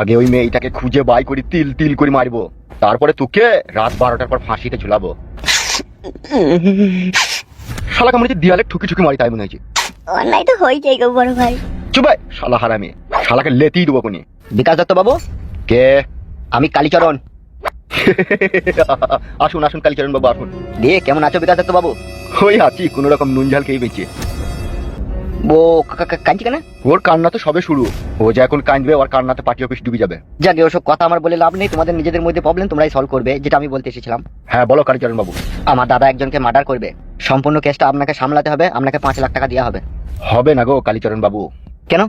আগে ওই মেয়েটাকে খুঁজে বাই করি তিল তিল করে মারবো। তারপরে তোকে রাত বারোটার পর ফাঁসিতে ঝুলাবো। শালাকে মনে হচ্ছে দেয়ালে ঠুকি ঠুকি মারি তাই মনে হয়েছে। অন্যায় তো হয়েছে গো বড় ভাই। চুবাই শালা হারামি। শালাকে লেতেই দেবো কোনি। বিকাশ দত্ত বাবু? কে? আমি কালীচরণ। আসুন আসুন কালীচরণ বাবু আসুন। দিয়ে কেমন আছো বিকাশ দত্ত বাবু? ওই আছি কোন রকম নুন ঝাল খেয়ে বেঁচে। ও কাঁদছে কেন? ওর কান্না তো সবে শুরু। ও যে এখন কাঁদবে ওর কান্নাতে পার্টি অফিস ডুবে যাবে। যাকে ওসব কথা আমার বলে লাভ নেই তোমাদের নিজেদের মধ্যে প্রবলেম তোমরাই সলভ করবে যেটা আমি বলতে এসেছিলাম। হ্যাঁ বলো কালীচরণ বাবু। আমার দাদা একজনকে মার্ডার করবে। সম্পূর্ণ কেসটা আপনাকে সামলাতে হবে আপনাকে পাঁচ লাখ টাকা দেওয়া হবে। হবে না গো কালীচরণ বাবু। কেন?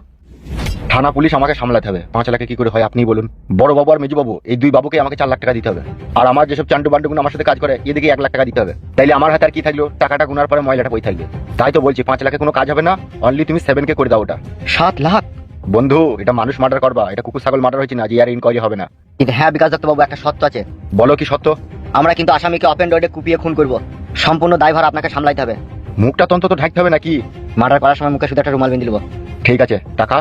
থানা পুলিশ আমাকে সামলাতে হবে। পাঁচ লাখে কি করে হয় আপনি বলুন। বড় বাবু আর মেজু বাবু এই দুই বাবুকে আমাকে চার লাখ টাকা দিতে হবে। আর আমার যেসব চান্ডু বান্ডুগুলো আমার সাথে কাজ করে এদিকে এক লাখ টাকা দিতে হবে। তাইলে আমার হাতে আর কি থাকল? টাকাটা গুনার পরে ময়লাটা বই থাকবে। তাই তো বলছি পাঁচ লাখে কোনো কাজ হবে না। অনলি তুমি সেভেন কে করে দাও ওটা। সাত লাখ? বন্ধু এটা মানুষ মার্ডার করবা। এটা কুকুর ছাগল মার্ডার হয়েছে না যে আর ইনকোয়ারি হবে না। কিন্তু হ্যাঁ বিকাশ দত্ত বাবু একটা সত্য আছে। বলো কি সত্য? আমরা কিন্তু আসামিকে অপেন রোডে কুপিয়ে খুন করব। সম্পূর্ণ দায়ভার আপনাকে সামলাইতে হবে। মুখটা তন্ত তো ঢাকতে হবে নাকি? মার্ডার করার সময় মুখে শুধু একটা রুমাল বেঁধে দেবো ঠিক আছে টাকা।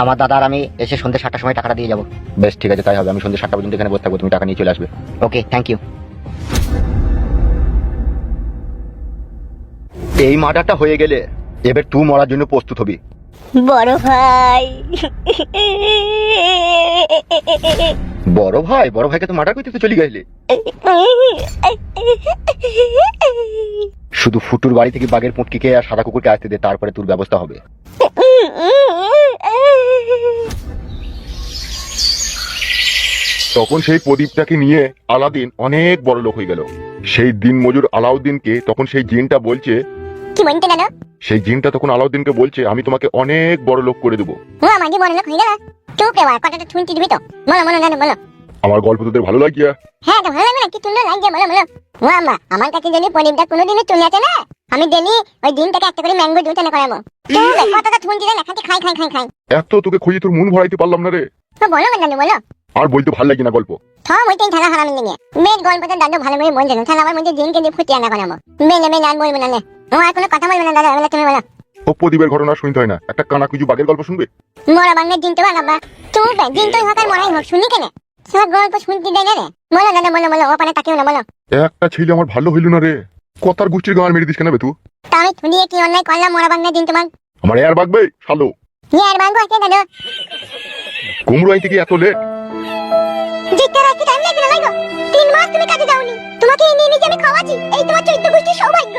আমার দাদা আর আমি এসে সন্ধ্যে সাতটার সময় টাকাটা দিয়ে যাব। বেশ ঠিক আছে তাই হবে। আমি সন্ধ্যে সাতটা পর্যন্ত এখানে বসে থাকব তুমি টাকা নিয়ে চলে আসবে। ওকে থ্যাংক ইউ এই মার্ডারটা হয়ে গেলে এবার তুই মরার জন্য প্রস্তুত হবি। বড় ভাই। বড় ভাই বড় ভাইকে তো মার্ডার করতে চলে গেলে। শুধু ফুটুর বাড়ি থেকে বাঘের পুটকিকে আর সাদা কুকুরকে আসতে দে তারপরে তোর ব্যবস্থা হবে। তখন সেই প্রদীপটাকে নিয়ে আলাদিন অনেক বড় লোক হয়ে গেল। সেই দিন মজুর আলাউদ্দিনকে তখন সেই জিনটা বলছে কি বলতে সেই জিনটা তখন আলাউদ্দিনকে বলছে আমি তোমাকে অনেক বড় লোক করে দেবো। ও আমাদের বড় লোক হয়ে গেল? চুপ রে কথাটা শুনতে দিবি তো। বলো বলো বলো আমার গল্প তোদের ভালো লাগিয়া। হ্যাঁ তো ভালো লাগবে না? কি সুন্দর লাগছে বলো বলো। ও আম্মা আমার কাছে যদি কোনোদিনও চলে আসে না আমি ডেলি ওই দিনটাকে একটা করে ম্যাঙ্গো জুস এনে করাবো। কথাটা শুনতে না খাই খাই খাই খাই। এত তোকে খুঁজে তোর মন ভরাইতে পারলাম না রে। তো বলো না বলো। আর বলতে ভালো লাগে না গল্প। থম ওইটাই ঠালা হারামি নিয়ে। মেয়ের গল্পটা দাদু ভালো করে বলছে না তাহলে আমার মধ্যে দিনকে দিয়ে ফুটিয়ে আনা করাবো। আর বলব নে। ও আর কোনো কথা বলব না দাদা এবার তুমি বলো। ও প্রদীপের ঘটনা শুনতে হয় না। একটা কানা কুজু বাঘের গল্প শুনবে? মরা বাংলার দিন তো বাবা চুপ রে দিন তো হোক আর মরাই হোক শুনি কেন? সব গল্প শুনতে দেয় না রে। বলো দাদা বলো বলো ওখানে তাকিও না বলো। একটা ছেলে আমার ভালো হইল না রে। কথার গোষ্ঠীর গান মেরে দিস কেন বে তুই? তা আমি শুনিয়ে কি অন্যায় করলাম মরা বাংলার দিন তোমার? আমার এর বাগবে শালো। আর বাঙ্গো আছে দাদু কুমড়ো আইতে কি এত লেট জিততে রাখতে টাইম লাগবে না লাগো তিন মাস তুমি কাজে যাওনি। তোমাকে এনে এনে আমি খাওয়াছি এই তোমার চৈত্য গোষ্ঠীর সৌভাগ্য।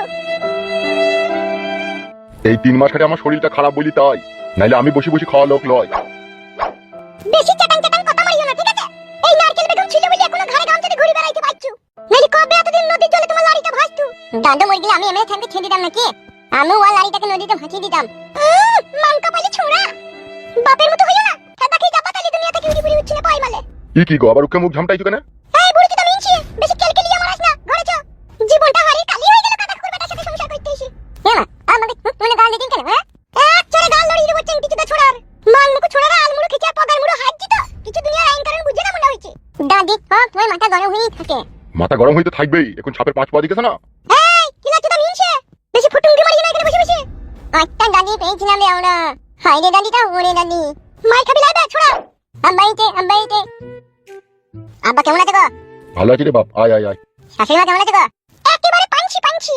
এই তিন মাস আমার শরীরটা খারাপ বলি তাই। নাইলে আমি বসে বসে খাওয়া লোক লয়। বেশি চাটাং চাটাং কথা মারিও না ঠিক আছে? এই নারকেল বেগম ছিল বলে এখনও ঘরে গামছাতে ঘুরে বেড়াইতে পারছ। নাইলে কবে এতদিন নদীর জলে তোমার লাড়িটা ভাসতো? দাদু মরে গেলে আমি থাকতে ছেড়ে দিতাম নাকি? আমি ওয়া লাড়িটাকে নদীতে ভাসিয়ে দিতাম। উম, মাংকা পাইলে ছোড়া। বাপের মতো হইও না। সাদা খেয়ে যাবা দুনিয়া থেকে উড়ি পুড়ি উঠছে না মালে ই কি গো আবার মুখ ঝামটাইছো কেন? দাদি হ্যাঁ তোমার মাথা গরম হয়েই থাকে। মাথা গরম হইতে থাকবেই এখন ছাপের পাঁচ পা দিকেছে না। এই কি লাগছে ইনছে বেশি মারিয়ে না এখানে বসে বসে। একটা দাদি পেয়েছিলাম রে আমরা। হাই রে দাদিটা ওরে দাদি মাই খাবি ছোড়া। আম্বাইতে আম্বাইতে আব্বা কেমন আছে গো? ভালো আছে রে বাপ আয় আয় আয়। শাশুড়ি মা কেমন আছে গো? একেবারে পাঞ্চি পাঞ্চি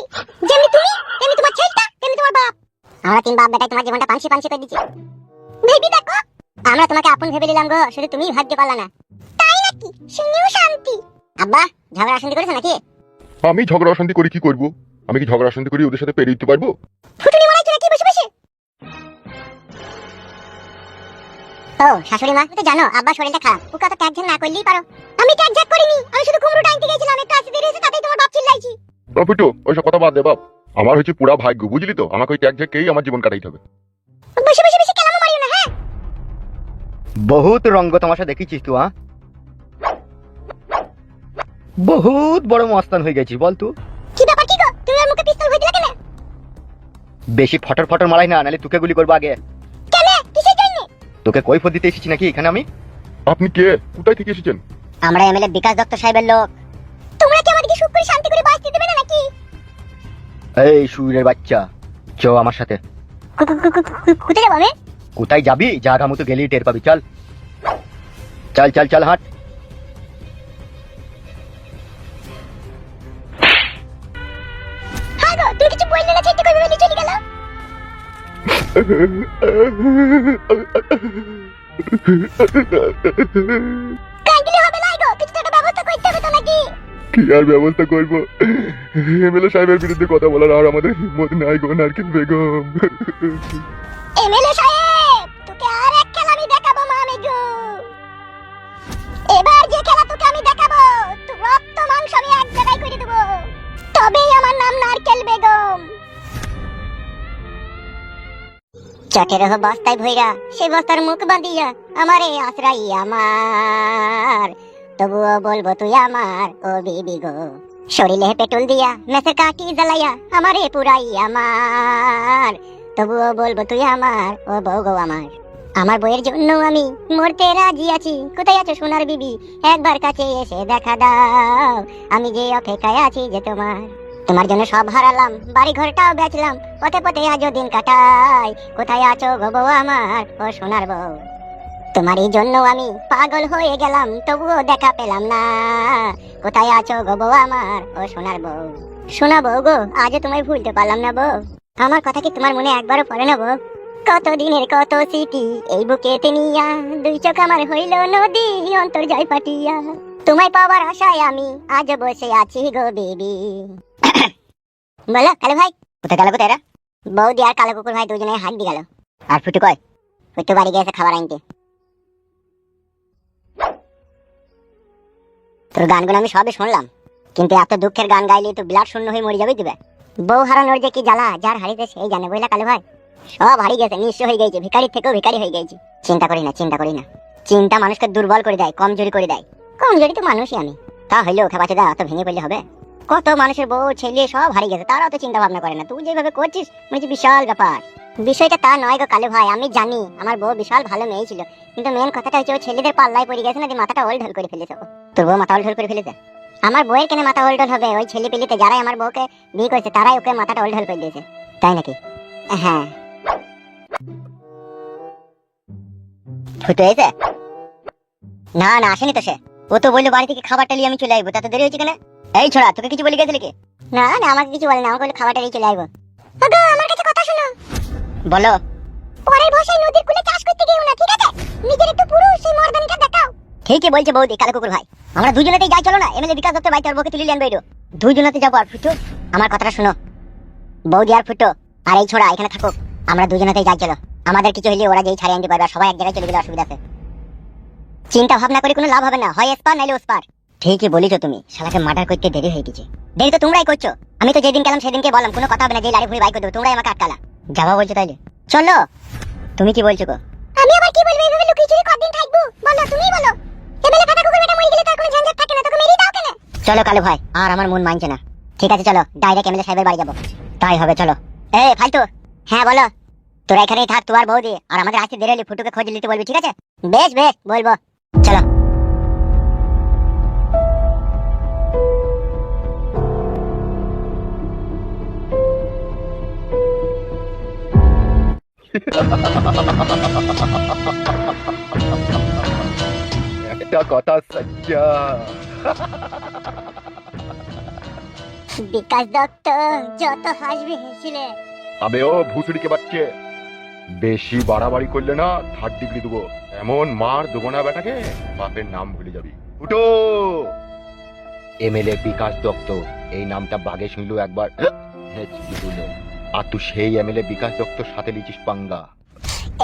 যেমনি তুমি তেমনি তোমার ছেলেটা তেমনি তোমার বাপ। আমরা তিন বাপ বেটাই তোমার জীবনটা পাঞ্চি পাঞ্চি করে দিচ্ছি। ভেবি দেখো আমরা তোমাকে আপন ভেবে নিলাম গো শুধু তুমিই ভাগ্য পারলা না। তাই নাকি? শুনেও শান্তি। আব্বা ঝগড়া শান্তি করেছ নাকি? আমি ঝগড়া অশান্তি করি কি করব? আমি কি ঝগড়া অশান্তি করি ওদের সাথে পেরিয়ে দিতে পারব? ফুটুনি মারাইছো নাকি বসে বসে? ও শাশুড়ি মা তো জানো আব্বা শরীরটা খারাপ। ওকে তো না করলেই পারো। আমি ট্যাগ ঝ্যাগ করিনি আমি শুধু গেছিলাম একটু আসতে দেরি হয়েছে তাতেই তোমার বাপ চিল্লাইছি। প্রফিটো ওইসব কথা বাদ দে বাপ। আমার হচ্ছে পুরা ভাগ্য বুঝলি তো? আমাকে ওই ট্যাগ ঝ্যাগকেই আমার জীবন কাটাইতে হবে? বসে বসে কেলামো মারিও না হ্যাঁ? বহুত রঙ্গ তামাশা দেখিছিস তুই হ্যাঁ? বহুত বড় মস্তান হয়ে গেছি বল তুই কি ব্যাপার কি গো? তুমি আর মুখে পিস্তল ভরে দিলে কেন? বেশি ফটর ফটর মারাই না নাহলে তোকে গুলি করব আগে। কেন? কিসের জন্য? তোকে কৈফত দিতে এসেছি নাকি এখানে আমি? আপনি কে? কোথায় থেকে এসেছেন? আমরা এমএলএ বিকাশ দত্ত সাহেবের লোক। তোমরা কি আমাদেরকে সুখ করে শান্তি করে বাঁচতে দেবে না নাকি? এই সুরের বাচ্চা চ আমার সাথে। কোথায় যাব আমি? কোথায় যাবি? জাগা মতো গেলেই টের পাবি চল। চল চল চল হাট। কাঁদলে হবে না গো কিছু তো ব্যবস্থা করতে হবে তো নাকি কি আর ব্যবস্থা করব? এমএলএ সাহেবের বিরুদ্ধে কথা বলার আর আমাদের হিম্মত নাই গো নারকেল বেগম। এমএলএ সাহেব তোকে আর এক খেলা আমি দেখাবো মামি গো। এবার যে খেলা তোকে আমি দেখাবো তুই রক্ত মাংস আমি এক জায়গায় করে দেবো। তবেই আমার নাম নারকেল বেগম। চটের হো বস্তায় ভইরা সেই বস্তার মুখ বাঁধিয়া, আমারে আশ্রাই আমার। তবুও বলব তুই আমার, ও বিবি গো। শরীরে পেট্রোল দিয়া, মেসে কাটি জ্বালাইয়া, আমারে পুরাই আমার। তবুও বলব তুই আমার, ও বউ গো আমার। আমার বইয়ের জন্য আমি মরতে রাজি আছি। কোথায় আছো সোনার বিবি? একবার কাছে এসে দেখা দাও। আমি যে অপেক্ষায় আছি যে তোমার তোমার জন্য সব হারালাম বাড়ি ঘরটাও বেচলাম, পথে পথে আজও দিন কাটাই। কোথায় আছো গো বউ আমার? ও সোনার বউ। এই জন্য আমি পাগল হয়ে গেলাম, তবুও দেখা পেলাম না। কোথায় আছো গো বউ আমার? ও সোনার বউ। শোনা বউ গো, আজও তোমায় ভুলতে পারলাম না বউ। আমার কথা কি তোমার মনে একবারও পড়ে না বউ? কত দিনের কত স্মৃতি এই বুকেতে নিয়া, দুই চোখ আমার হইল নদী অন্তর জয় পাটিয়া তোমায় পাওয়ার আশায় আমি আজ বসে আছি গো বেবি। বলো কালো ভাই। কোথায় গেল কোথায় এরা? বৌদি আর কালো কুকুর ভাই দুজনে হাত দিয়ে গেল। আর ফুটু কয় ফুটু বাড়ি গেছে খাবার আনতে। তোর গানগুলো আমি সবই শুনলাম। কিন্তু এত দুঃখের গান গাইলে তো ব্লাড শূন্য হয়ে মরে যাবে দিবে বউ হারানোর যে কি জ্বালা যার হারিতে সেই জানে বুঝলা কালু ভাই? সব হারিয়ে গেছে নিঃস্ব হয়ে গেছে ভিখারির থেকেও ভিখারি হয়ে গেছে। চিন্তা করি না চিন্তা করি না। চিন্তা মানুষকে দুর্বল করে দেয় কমজোরি করে দেয়। কমজোরি তো মানুষই আমি। তা হইলেও খেপাচে দা অত ভেঙে পড়লে হবে। কত মানুষের বউ, ছেলে সব হারিয়ে গেছে, তারাও তো চিন্তা ভাবনা করে না। তুই যেভাবে করছিস, মনে বিশাল ব্যাপার। বিষয়টা তা নয় গো কালু ভাই, আমি জানি, আমার বউ বিশাল ভালো মেয়ে ছিল। কিন্তু মেন কথাটা হচ্ছে ও ছেলেদের পাল্লায় পড়ে গেছে না যে মাথাটা ওল ঢল করে ফেলেছে। তোর বউ মাথা ওল ঢল করে ফেলেছে? আমার বউয়ের কেন মাথা ওল ঢল হবে? ওই ছেলে পেলিতে যারাই আমার বউকে বিয়ে করেছে, তারাই ওকে মাথাটা ওল ঢল করে দিয়েছে। তাই নাকি? হ্যাঁ। ফুটো না না, আসেনি তো সে। ও তো বলল বাড়ি থেকে খাবারটা নিয়ে আমি চলে আসব তাতে দেরি হয়েছে কেন? এই ছোড়া তোকে কিছু বলে গেছিলে কি? না না আমাকে কিছু বলে না আমাকে খাবারটা নিয়ে চলে আসব। আমার কাছে কথা শোনো। বলো। পরের ভাষায় নদীর কূলে চাষ করতে গিয়েও না ঠিক আছে? নিজের একটু পুরুষ সেই মর্দানিটা দেখাও। ঠিকই বলছে বৌদি কালো কুকুর ভাই। আমরা দুজনেতেই যাই চলো না? এমএলএ বিকাশ দত্তের বাড়িতে ওর বউকে তুলে আনবে এরো দুজনেতে যাব আর ফুটো আমার কথাটা শোনো। বৌদি আর ফুটো আর এই ছোড়া এখানে থাকুক। আমরা দুজনেতেই যাই চলো। আমাদের কিছু হলে ওরা যেই ছাড়িয়ে আনতে পারবে সবাই এক জায়গায় চলে গেলে অসুবিধা আছে। চিন্তা ভাবনা করে কোনো লাভ হবে না। হয় এসপার নাইলে ওসপার ঠিকই বলিছ তুমি। শালাকে মার্ডার করতে দেরি হয়ে গেছে। দেরি তো তোমরাই করছ। আমি তো যেদিন গেলাম সেদিনকে বললাম কোনো কথা হবে না যে লাড়ি ভুড়ি বাই করে দেবো তোমরাই আমাকে আটকালা। যাবা বলছো তাইলে। চলো। তুমি কি বলছো গো? আমি আবার কি বলব? এইভাবে লুকিয়ে চুরি কতদিন থাকব? বলো তুমিই বলো। এবেলে ফাটা কুকুর বেটা মরে গেলে তার কোনো ঝঞ্ঝাট থাকে না তোকে মেরেই দাও কেন? চলো কালু ভাই আর আমার মন মানছে না। ঠিক আছে চলো। ডাইরেক্ট এমএলএ সাহেবের বাড়ি যাব। তাই হবে চলো। এ ফালতু। হ্যাঁ বলো। তোরা এখানেই থাক তোমার বৌদি আর আমাদের আসতে দেরি হলে ফুটুকে খোঁজ নিতে বলবি ঠিক আছে? বেশ বেশ বলব। চলো। একটা কথা সচ্চা বিকাশ দত্ত যত হাসবে হেসিলে। আবে ও ভুসুড়িকে বাচ্চে। বেশি বাড়াবাড়ি করলে না থার্ড ডিগ্রি দেবো। এমন মার দেবো না বেটাকে বাপের নাম ভুলে যাবি। ফুটো এমএলএ বিকাশ দত্ত এই নামটা বাঘে শুনলো একবার। আর তুই সেই এমএলএ বিকাশ দত্তর সাথে লিচিস পাঙ্গা।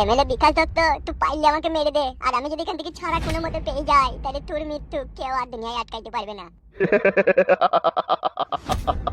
এমএলএ বিকাশ দত্ত তুই পাইলে আমাকে মেরে দে। আর আমি যদি এখান থেকে ছাড়া কোনো মতে পেয়ে যাই তাহলে তোর মৃত্যু কেউ আর দুনিয়ায় আটকাইতে পারবে না।